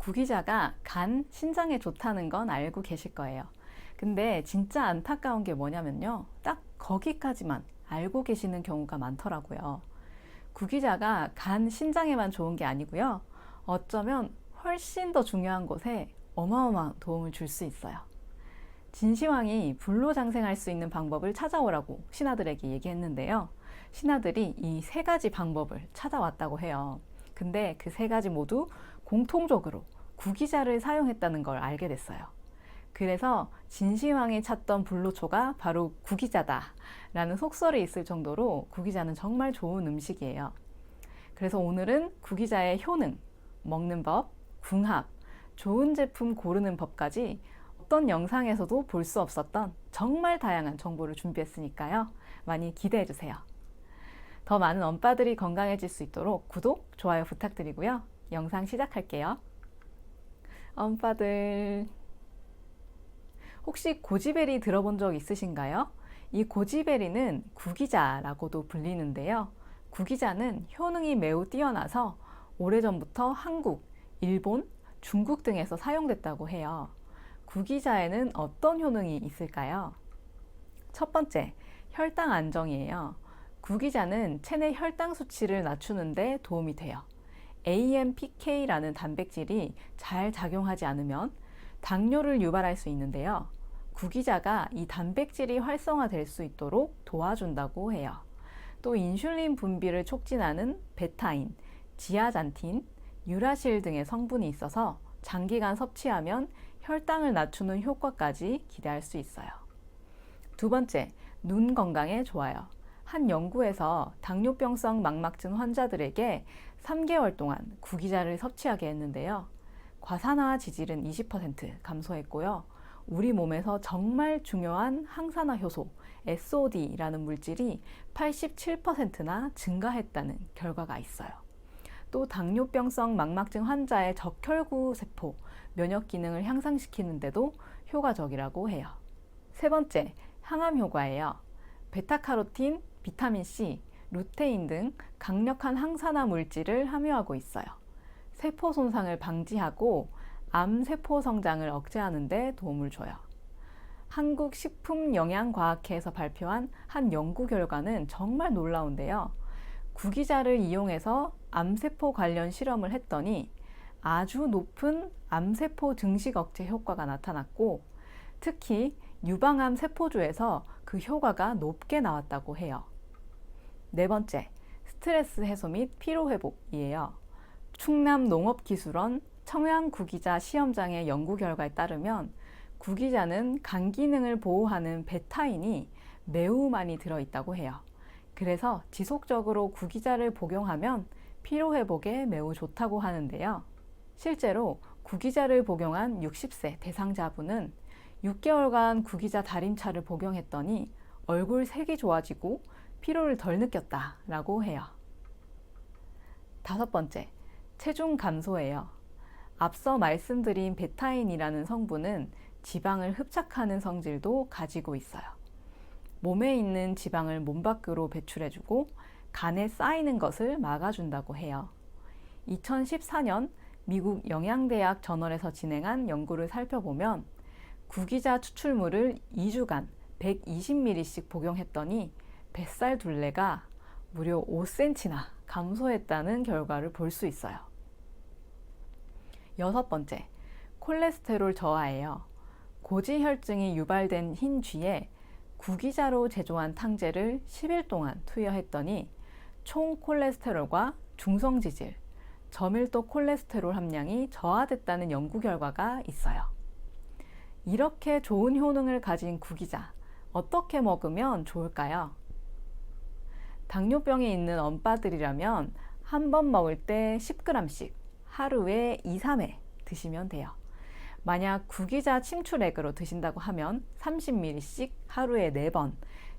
구기자가 간, 신장에 좋다는 건 알고 계실 거예요. 근데 진짜 안타까운 게 뭐냐면요. 딱 거기까지만 알고 계시는 경우가 많더라고요. 구기자가 간, 신장에만 좋은 게 아니고요. 어쩌면 훨씬 더 중요한 곳에 어마어마한 도움을 줄 수 있어요. 진시황이 불로 장생할 수 있는 방법을 찾아오라고 신하들에게 얘기했는데요. 신하들이 이 세 가지 방법을 찾아왔다고 해요. 근데 그 세 가지 모두 공통적으로 구기자를 사용했다는 걸 알게 됐어요. 그래서 진시황이 찾던 불로초가 바로 구기자다라는 속설이 있을 정도로 구기자는 정말 좋은 음식이에요. 그래서 오늘은 구기자의 효능, 먹는 법, 궁합, 좋은 제품 고르는 법까지 어떤 영상에서도 볼 수 없었던 정말 다양한 정보를 준비했으니까요. 많이 기대해 주세요. 더 많은 엄빠들이 건강해질 수 있도록 구독, 좋아요 부탁드리고요. 영상 시작할게요. 엄빠들. 혹시 고지베리 들어본 적 있으신가요? 이 고지베리는 구기자라고도 불리는데요. 구기자는 효능이 매우 뛰어나서 오래전부터 한국, 일본, 중국 등에서 사용됐다고 해요. 구기자에는 어떤 효능이 있을까요? 첫 번째, 혈당 안정이에요. 구기자는 체내 혈당 수치를 낮추는데 도움이 돼요. AMPK라는 단백질이 잘 작용하지 않으면 당뇨를 유발할 수 있는데요. 구기자가 이 단백질이 활성화될 수 있도록 도와준다고 해요. 또 인슐린 분비를 촉진하는 베타인, 지아잔틴, 유라실 등의 성분이 있어서 장기간 섭취하면 혈당을 낮추는 효과까지 기대할 수 있어요. 두 번째, 눈 건강에 좋아요. 한 연구에서 당뇨병성 망막증 환자들에게 3개월 동안 구기자를 섭취하게 했는데요. 과산화 지질은 20% 감소했고요. 우리 몸에서 정말 중요한 항산화 효소 SOD라는 물질이 87%나 증가했다는 결과가 있어요. 또 당뇨병성 망막증 환자의 적혈구 세포 면역 기능을 향상시키는데도 효과적이라고 해요. 세 번째, 항암 효과예요. 베타카로틴, 비타민 C, 루테인 등 강력한 항산화 물질을 함유하고 있어요. 세포 손상을 방지하고 암 세포 성장을 억제하는 데 도움을 줘요. 한국식품영양과학회에서 발표한 한 연구 결과는 정말 놀라운데요. 구기자를 이용해서 암세포 관련 실험을 했더니 아주 높은 암세포 증식 억제 효과가 나타났고 특히 유방암 세포주에서 그 효과가 높게 나왔다고 해요. 네 번째, 스트레스 해소 및 피로 회복이에요. 충남 농업기술원 청양 구기자 시험장의 연구 결과에 따르면 구기자는 간 기능을 보호하는 베타인이 매우 많이 들어있다고 해요. 그래서 지속적으로 구기자를 복용하면 피로 회복에 매우 좋다고 하는데요. 실제로 구기자를 복용한 60세 대상자분은 6개월간 구기자 달인차를 복용했더니 얼굴 색이 좋아지고 피로를 덜 느꼈다라고 해요. 다섯 번째, 체중 감소예요. 앞서 말씀드린 베타인이라는 성분은 지방을 흡착하는 성질도 가지고 있어요. 몸에 있는 지방을 몸 밖으로 배출해주고 간에 쌓이는 것을 막아준다고 해요. 2014년 미국 영양대학 저널에서 진행한 연구를 살펴보면 구기자 추출물을 2주간 120ml씩 복용했더니 뱃살 둘레가 무려 5cm나 감소했다는 결과를 볼 수 있어요. 여섯 번째, 콜레스테롤 저하예요. 고지혈증이 유발된 흰 쥐에 구기자로 제조한 탕제를 10일 동안 투여했더니 총 콜레스테롤과 중성지질, 저밀도 콜레스테롤 함량이 저하됐다는 연구 결과가 있어요. 이렇게 좋은 효능을 가진 구기자, 어떻게 먹으면 좋을까요? 당뇨병이 있는 엄빠들이라면 한 번 먹을 때 10g씩 하루에 2, 3회 드시면 돼요. 만약 구기자 침출액으로 드신다고 하면 30ml씩 하루에 4번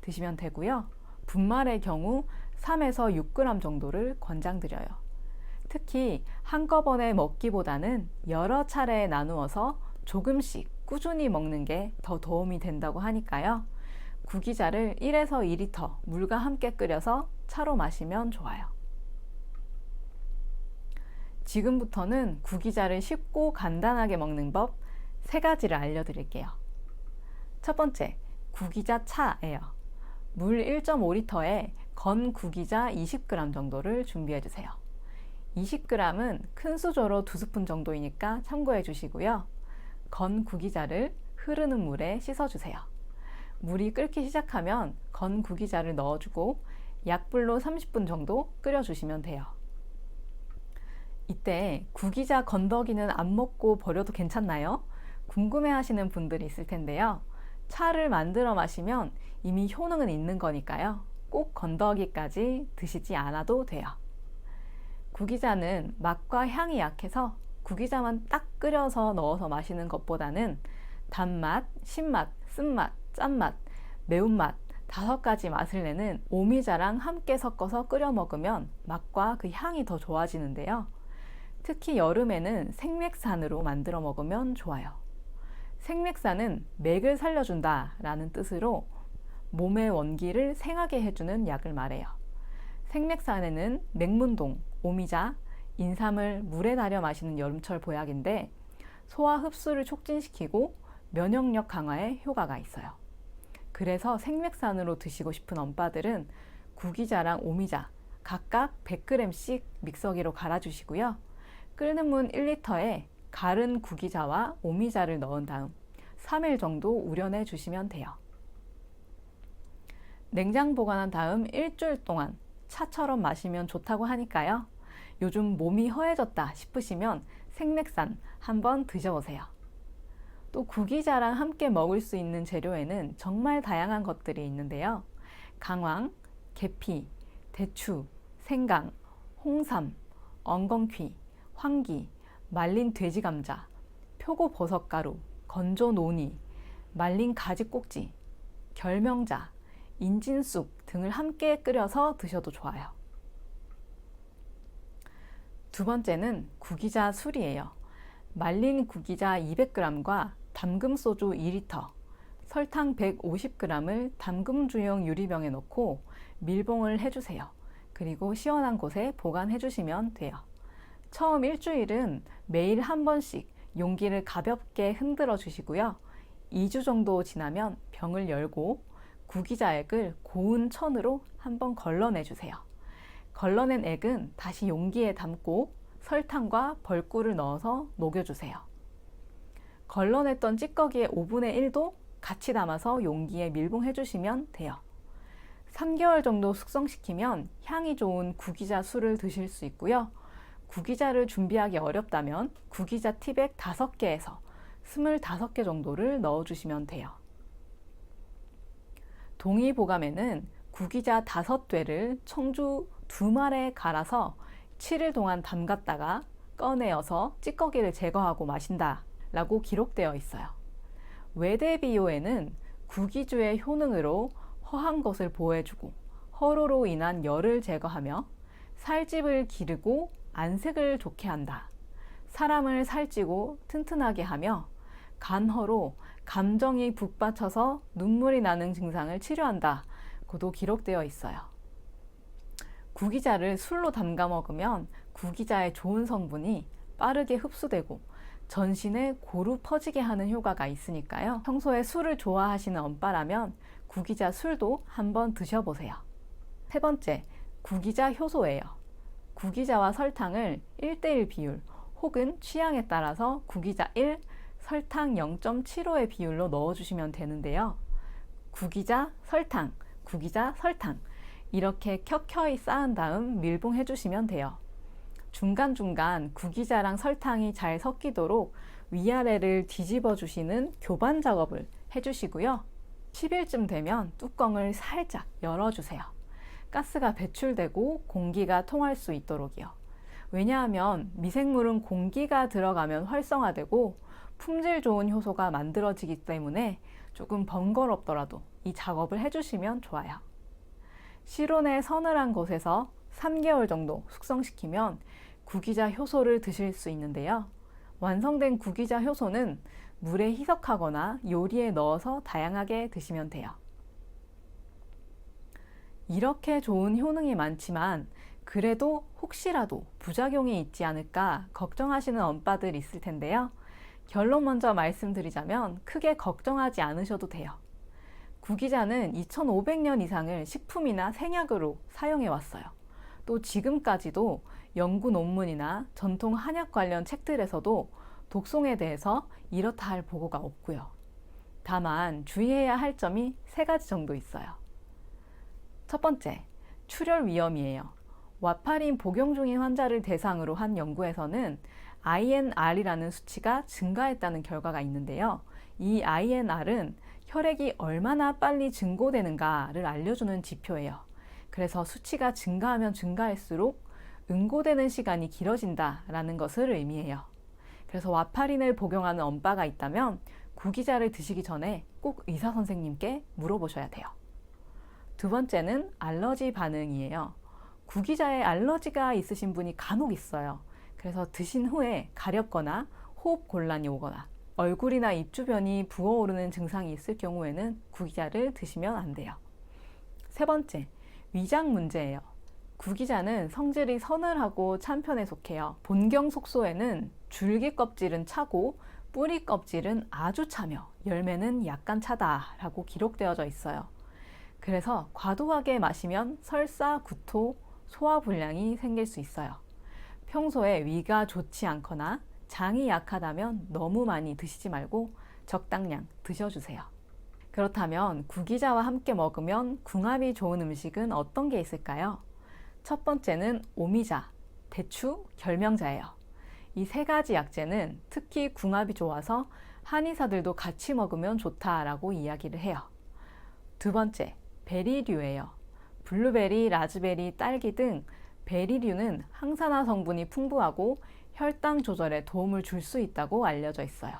드시면 되고요. 분말의 경우 3에서 6g 정도를 권장드려요. 특히 한꺼번에 먹기보다는 여러 차례 나누어서 조금씩 꾸준히 먹는 게 더 도움이 된다고 하니까요. 구기자를 1에서 2리터 물과 함께 끓여서 차로 마시면 좋아요. 지금부터는 구기자를 쉽고 간단하게 먹는 법 세 가지를 알려드릴게요. 첫 번째, 구기자 차예요. 물 1.5리터에 건 구기자 20g 정도를 준비해 주세요. 20g은 큰 수저로 2스푼 정도이니까 참고해 주시고요. 건 구기자를 흐르는 물에 씻어 주세요. 물이 끓기 시작하면 건 구기자를 넣어주고 약불로 30분 정도 끓여주시면 돼요. 이때 구기자 건더기는 안 먹고 버려도 괜찮나요? 궁금해 하시는 분들이 있을 텐데요. 차를 만들어 마시면 이미 효능은 있는 거니까요. 꼭 건더기까지 드시지 않아도 돼요. 구기자는 맛과 향이 약해서 구기자만 딱 끓여서 넣어서 마시는 것보다는 단맛, 신맛, 쓴맛, 짠맛, 매운맛 다섯 가지 맛을 내는 오미자랑 함께 섞어서 끓여 먹으면 맛과 그 향이 더 좋아지는데요. 특히 여름에는 생맥산으로 만들어 먹으면 좋아요. 생맥산은 맥을 살려준다 라는 뜻으로 몸의 원기를 생하게 해주는 약을 말해요. 생맥산에는 맥문동, 오미자, 인삼을 물에 달여 마시는 여름철 보약인데 소화 흡수를 촉진시키고 면역력 강화에 효과가 있어요. 그래서 생맥산으로 드시고 싶은 엄빠들은 구기자랑 오미자 각각 100g씩 믹서기로 갈아주시고요. 끓는 물 1리터에 갈은 구기자와 오미자를 넣은 다음 3일 정도 우려내 주시면 돼요. 냉장 보관한 다음 일주일 동안 차처럼 마시면 좋다고 하니까요. 요즘 몸이 허해졌다 싶으시면 생맥산 한번 드셔보세요. 또 구기자랑 함께 먹을 수 있는 재료에는 정말 다양한 것들이 있는데요. 강황, 계피, 대추, 생강, 홍삼, 엉겅퀴, 황기, 말린 돼지 감자, 표고 버섯 가루, 건조 노니, 말린 가지 꼭지, 결명자, 인진쑥 등을 함께 끓여서 드셔도 좋아요. 두 번째는 구기자 술이에요. 말린 구기자 200g과 담금 소주 2리터, 설탕 150g을 담금 주용 유리병에 넣고 밀봉을 해주세요. 그리고 시원한 곳에 보관해 주시면 돼요. 처음 일주일은 매일 한 번씩 용기를 가볍게 흔들어 주시고요. 2주 정도 지나면 병을 열고 구기자액을 고운 천으로 한번 걸러내 주세요. 걸러낸 액은 다시 용기에 담고 설탕과 벌꿀을 넣어서 녹여주세요. 걸러냈던 찌꺼기의 5분의 1도 같이 담아서 용기에 밀봉해 주시면 돼요. 3개월 정도 숙성시키면 향이 좋은 구기자 술을 드실 수 있고요. 구기자를 준비하기 어렵다면 구기자 티백 5개에서 25개 정도를 넣어 주시면 돼요. 동의 보감에는 구기자 5되를 청주 2말에 갈아서 7일 동안 담갔다가 꺼내어서 찌꺼기를 제거하고 마신다 라고 기록되어 있어요. 외대비오에는 구기주의 효능으로 허한 것을 보호해주고 허로로 인한 열을 제거하며 살집을 기르고 안색을 좋게 한다. 사람을 살찌고 튼튼하게 하며 간허로 감정이 북받쳐서 눈물이 나는 증상을 치료한다. 고도 기록되어 있어요. 구기자를 술로 담가 먹으면 구기자의 좋은 성분이 빠르게 흡수되고 전신에 고루 퍼지게 하는 효과가 있으니까요. 평소에 술을 좋아하시는 엄빠라면 구기자 술도 한번 드셔보세요. 세 번째, 구기자 효소예요. 구기자와 설탕을 1대1 비율 혹은 취향에 따라서 구기자 1, 설탕 0.75의 비율로 넣어주시면 되는데요. 구기자, 설탕, 구기자, 설탕 이렇게 켜켜이 쌓은 다음 밀봉해 주시면 돼요. 중간중간 구기자랑 설탕이 잘 섞이도록 위아래를 뒤집어 주시는 교반 작업을 해주시고요. 10일쯤 되면 뚜껑을 살짝 열어주세요. 가스가 배출되고 공기가 통할 수 있도록이요. 왜냐하면 미생물은 공기가 들어가면 활성화되고 품질 좋은 효소가 만들어지기 때문에 조금 번거롭더라도 이 작업을 해주시면 좋아요. 실온의 서늘한 곳에서 3개월 정도 숙성시키면 구기자 효소를 드실 수 있는데요. 완성된 구기자 효소는 물에 희석하거나 요리에 넣어서 다양하게 드시면 돼요. 이렇게 좋은 효능이 많지만 그래도 혹시라도 부작용이 있지 않을까 걱정하시는 엄빠들 있을 텐데요. 결론 먼저 말씀드리자면 크게 걱정하지 않으셔도 돼요. 구기자는 2500년 이상을 식품이나 생약으로 사용해 왔어요. 또 지금까지도 연구 논문이나 전통 한약 관련 책들에서도 독송에 대해서 이렇다 할 보고가 없고요. 다만 주의해야 할 점이 세 가지 정도 있어요. 첫 번째, 출혈 위험이에요. 와파린 복용 중인 환자를 대상으로 한 연구에서는 INR이라는 수치가 증가했다는 결과가 있는데요. 이 INR은 혈액이 얼마나 빨리 증고되는가를 알려주는 지표예요. 그래서 수치가 증가하면 증가할수록 응고되는 시간이 길어진다라는 것을 의미해요. 그래서 와파린을 복용하는 엄빠가 있다면 구기자를 드시기 전에 꼭 의사 선생님께 물어보셔야 돼요. 두 번째는 알러지 반응이에요. 구기자에 알러지가 있으신 분이 간혹 있어요. 그래서 드신 후에 가렵거나 호흡 곤란이 오거나 얼굴이나 입 주변이 부어오르는 증상이 있을 경우에는 구기자를 드시면 안 돼요. 세 번째, 위장 문제예요. 구기자는 성질이 서늘하고 찬 편에 속해요. 본경 속소에는 줄기 껍질은 차고 뿌리 껍질은 아주 차며 열매는 약간 차다라고 기록되어져 있어요. 그래서 과도하게 마시면 설사, 구토, 소화불량이 생길 수 있어요. 평소에 위가 좋지 않거나 장이 약하다면 너무 많이 드시지 말고 적당량 드셔주세요. 그렇다면 구기자와 함께 먹으면 궁합이 좋은 음식은 어떤 게 있을까요? 첫 번째는 오미자, 대추, 결명자예요. 이 세 가지 약재는 특히 궁합이 좋아서 한의사들도 같이 먹으면 좋다라고 이야기를 해요. 두 번째, 베리류예요. 블루베리, 라즈베리, 딸기 등 베리류는 항산화 성분이 풍부하고 혈당 조절에 도움을 줄 수 있다고 알려져 있어요.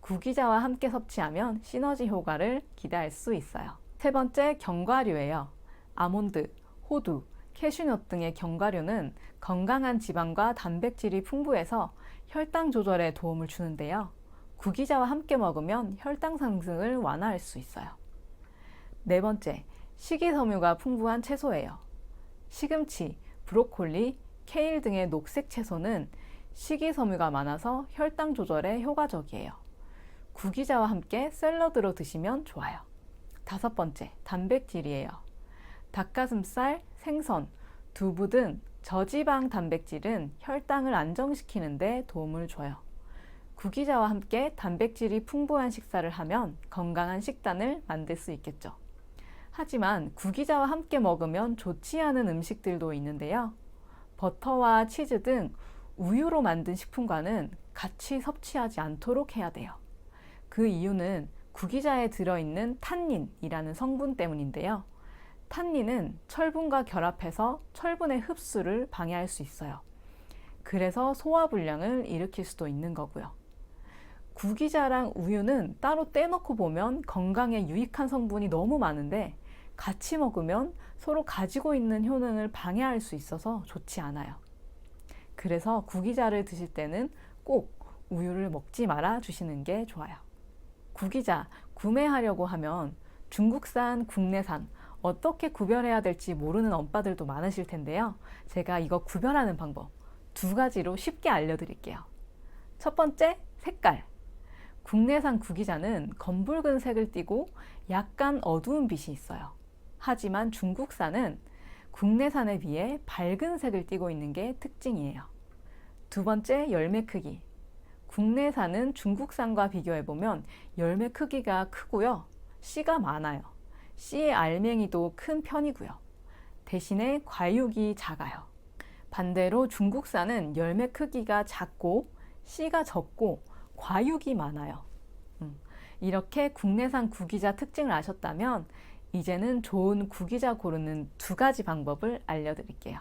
구기자와 함께 섭취하면 시너지 효과를 기대할 수 있어요. 세 번째, 견과류예요. 아몬드, 호두, 캐슈넛 등의 견과류는 건강한 지방과 단백질이 풍부해서 혈당 조절에 도움을 주는데요. 구기자와 함께 먹으면 혈당 상승을 완화할 수 있어요. 네 번째, 식이섬유가 풍부한 채소예요. 시금치, 브로콜리, 케일 등의 녹색 채소는 식이섬유가 많아서 혈당 조절에 효과적이에요. 구기자와 함께 샐러드로 드시면 좋아요. 다섯 번째, 단백질이에요. 닭가슴살, 생선, 두부 등 저지방 단백질은 혈당을 안정시키는데 도움을 줘요. 구기자와 함께 단백질이 풍부한 식사를 하면 건강한 식단을 만들 수 있겠죠. 하지만 구기자와 함께 먹으면 좋지 않은 음식들도 있는데요. 버터와 치즈 등 우유로 만든 식품과는 같이 섭취하지 않도록 해야 돼요. 그 이유는 구기자에 들어있는 탄닌이라는 성분 때문인데요. 탄닌은 철분과 결합해서 철분의 흡수를 방해할 수 있어요. 그래서 소화불량을 일으킬 수도 있는 거고요. 구기자랑 우유는 따로 떼놓고 보면 건강에 유익한 성분이 너무 많은데 같이 먹으면 서로 가지고 있는 효능을 방해할 수 있어서 좋지 않아요. 그래서 구기자를 드실 때는 꼭 우유를 먹지 말아 주시는 게 좋아요. 구기자 구매하려고 하면 중국산, 국내산 어떻게 구별해야 될지 모르는 엄빠들도 많으실 텐데요. 제가 이거 구별하는 방법 두 가지로 쉽게 알려드릴게요. 첫 번째, 색깔. 국내산 구기자는 검붉은 색을 띠고 약간 어두운 빛이 있어요. 하지만 중국산은 국내산에 비해 밝은 색을 띠고 있는 게 특징이에요. 두 번째, 열매 크기. 국내산은 중국산과 비교해보면 열매 크기가 크고요. 씨가 많아요. 씨의 알맹이도 큰 편이고요. 대신에 과육이 작아요. 반대로 중국산은 열매 크기가 작고 씨가 적고 과육이 많아요. 음, 이렇게 국내산 구기자 특징을 아셨다면 이제는 좋은 구기자 고르는 두 가지 방법을 알려드릴게요.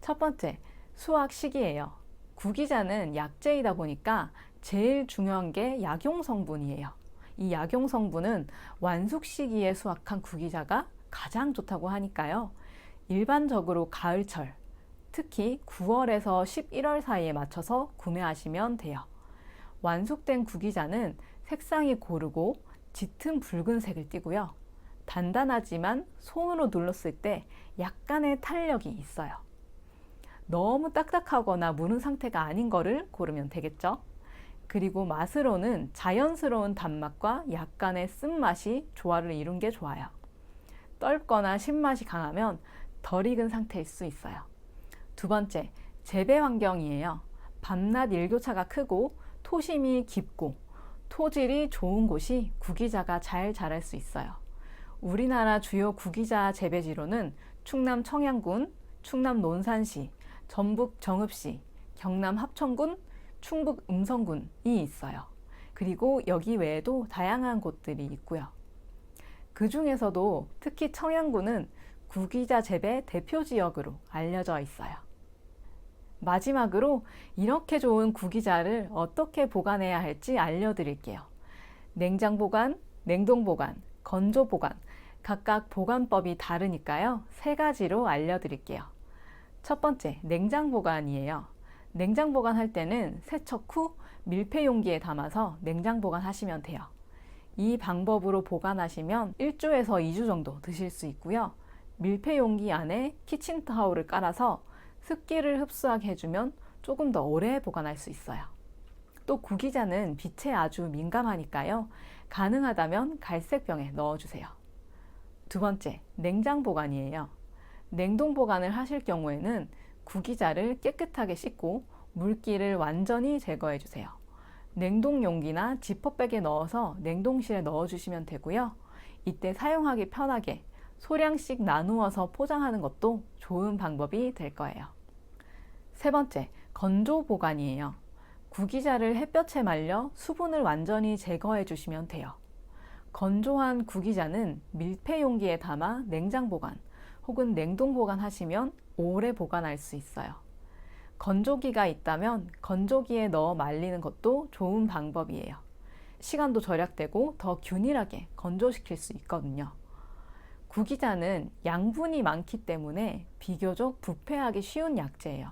첫 번째, 수확 시기예요. 구기자는 약재이다 보니까 제일 중요한 게 약용 성분이에요. 이 약용 성분은 완숙 시기에 수확한 구기자가 가장 좋다고 하니까요. 일반적으로 가을철, 특히 9월에서 11월 사이에 맞춰서 구매하시면 돼요. 완숙된 구기자는 색상이 고르고 짙은 붉은색을 띠고요. 단단하지만 손으로 눌렀을 때 약간의 탄력이 있어요. 너무 딱딱하거나 무른 상태가 아닌 거를 고르면 되겠죠. 그리고 맛으로는 자연스러운 단맛과 약간의 쓴맛이 조화를 이룬 게 좋아요. 떫거나 신맛이 강하면 덜 익은 상태일 수 있어요. 두 번째, 재배 환경이에요. 밤낮 일교차가 크고 토심이 깊고 토질이 좋은 곳이 구기자가 잘 자랄 수 있어요. 우리나라 주요 구기자 재배지로는 충남 청양군, 충남 논산시, 전북 정읍시, 경남 합천군, 충북 음성군이 있어요. 그리고 여기 외에도 다양한 곳들이 있고요. 그 중에서도 특히 청양군은 구기자 재배 대표 지역으로 알려져 있어요. 마지막으로 이렇게 좋은 구기자를 어떻게 보관해야 할지 알려드릴게요. 냉장 보관, 냉동 보관, 건조 보관, 각각 보관법이 다르니까요. 세 가지로 알려드릴게요. 첫 번째, 냉장 보관이에요. 냉장 보관할 때는 세척 후 밀폐 용기에 담아서 냉장 보관하시면 돼요. 이 방법으로 보관하시면 1주에서 2주 정도 드실 수 있고요. 밀폐 용기 안에 키친 타올을 깔아서 습기를 흡수하게 해주면 조금 더 오래 보관할 수 있어요. 또 구기자는 빛에 아주 민감하니까요. 가능하다면 갈색 병에 넣어주세요. 두 번째, 냉장 보관이에요. 냉동 보관을 하실 경우에는 구기자를 깨끗하게 씻고 물기를 완전히 제거해 주세요. 냉동 용기나 지퍼백에 넣어서 냉동실에 넣어 주시면 되고요. 이때 사용하기 편하게 소량씩 나누어서 포장하는 것도 좋은 방법이 될 거예요. 세 번째, 건조 보관이에요. 구기자를 햇볕에 말려 수분을 완전히 제거해 주시면 돼요. 건조한 구기자는 밀폐 용기에 담아 냉장 보관 혹은 냉동 보관하시면 오래 보관할 수 있어요. 건조기가 있다면 건조기에 넣어 말리는 것도 좋은 방법이에요. 시간도 절약되고 더 균일하게 건조시킬 수 있거든요. 구기자는 양분이 많기 때문에 비교적 부패하기 쉬운 약재예요.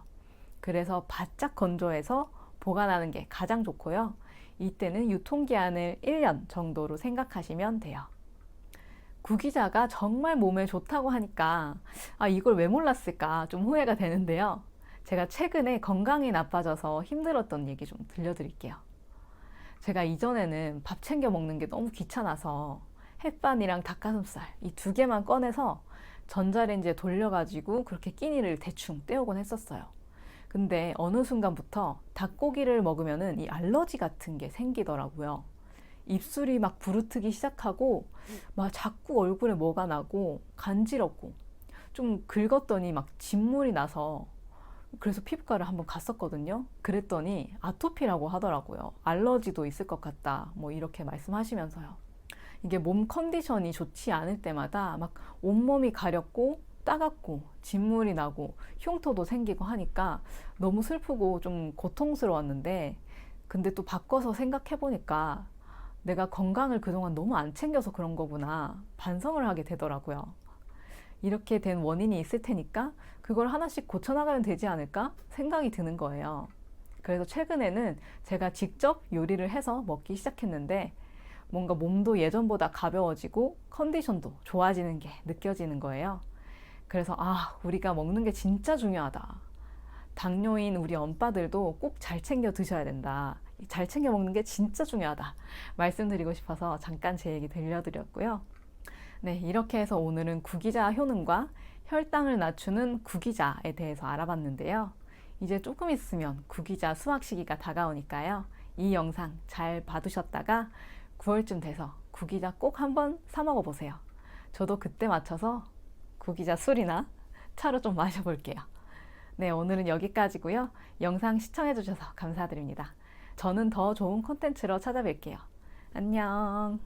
그래서 바짝 건조해서 보관하는 게 가장 좋고요. 이때는 유통기한을 1년 정도로 생각하시면 돼요. 구기자가 정말 몸에 좋다고 하니까 아, 이걸 왜 몰랐을까 좀 후회가 되는데요. 제가 최근에 건강이 나빠져서 힘들었던 얘기 좀 들려드릴게요. 제가 이전에는 밥 챙겨 먹는 게 너무 귀찮아서 햇반이랑 닭가슴살 이 두 개만 꺼내서 전자레인지에 돌려가지고 그렇게 끼니를 대충 때우곤 했었어요. 근데 어느 순간부터 닭고기를 먹으면은 이 알러지 같은 게 생기더라고요. 입술이 막 부르트기 시작하고 막 자꾸 얼굴에 뭐가 나고 간지럽고 좀 긁었더니 막 진물이 나서 그래서 피부과를 한번 갔었거든요. 그랬더니 아토피라고 하더라고요. 알러지도 있을 것 같다. 뭐 이렇게 말씀하시면서요. 이게 몸 컨디션이 좋지 않을 때마다 막 온몸이 가렵고 따갑고 진물이 나고 흉터도 생기고 하니까 너무 슬프고 좀 고통스러웠는데 근데 또 바꿔서 생각해 보니까 내가 건강을 그동안 너무 안 챙겨서 그런 거구나 반성을 하게 되더라고요. 이렇게 된 원인이 있을 테니까 그걸 하나씩 고쳐나가면 되지 않을까 생각이 드는 거예요. 그래서 최근에는 제가 직접 요리를 해서 먹기 시작했는데 뭔가 몸도 예전보다 가벼워지고 컨디션도 좋아지는 게 느껴지는 거예요. 그래서 아, 우리가 먹는 게 진짜 중요하다. 당뇨인 우리 엄빠들도 꼭 잘 챙겨 드셔야 된다. 잘 챙겨 먹는 게 진짜 중요하다. 말씀드리고 싶어서 잠깐 제 얘기 들려드렸고요. 네, 이렇게 해서 오늘은 구기자 효능과 혈당을 낮추는 구기자에 대해서 알아봤는데요. 이제 조금 있으면 구기자 수확 시기가 다가오니까요. 이 영상 잘 봐두셨다가 9월쯤 돼서 구기자 꼭 한번 사 먹어보세요. 저도 그때 맞춰서 구기자 술이나 차로 좀 마셔볼게요. 네, 오늘은 여기까지고요. 영상 시청해주셔서 감사드립니다. 저는 더 좋은 콘텐츠로 찾아뵐게요. 안녕.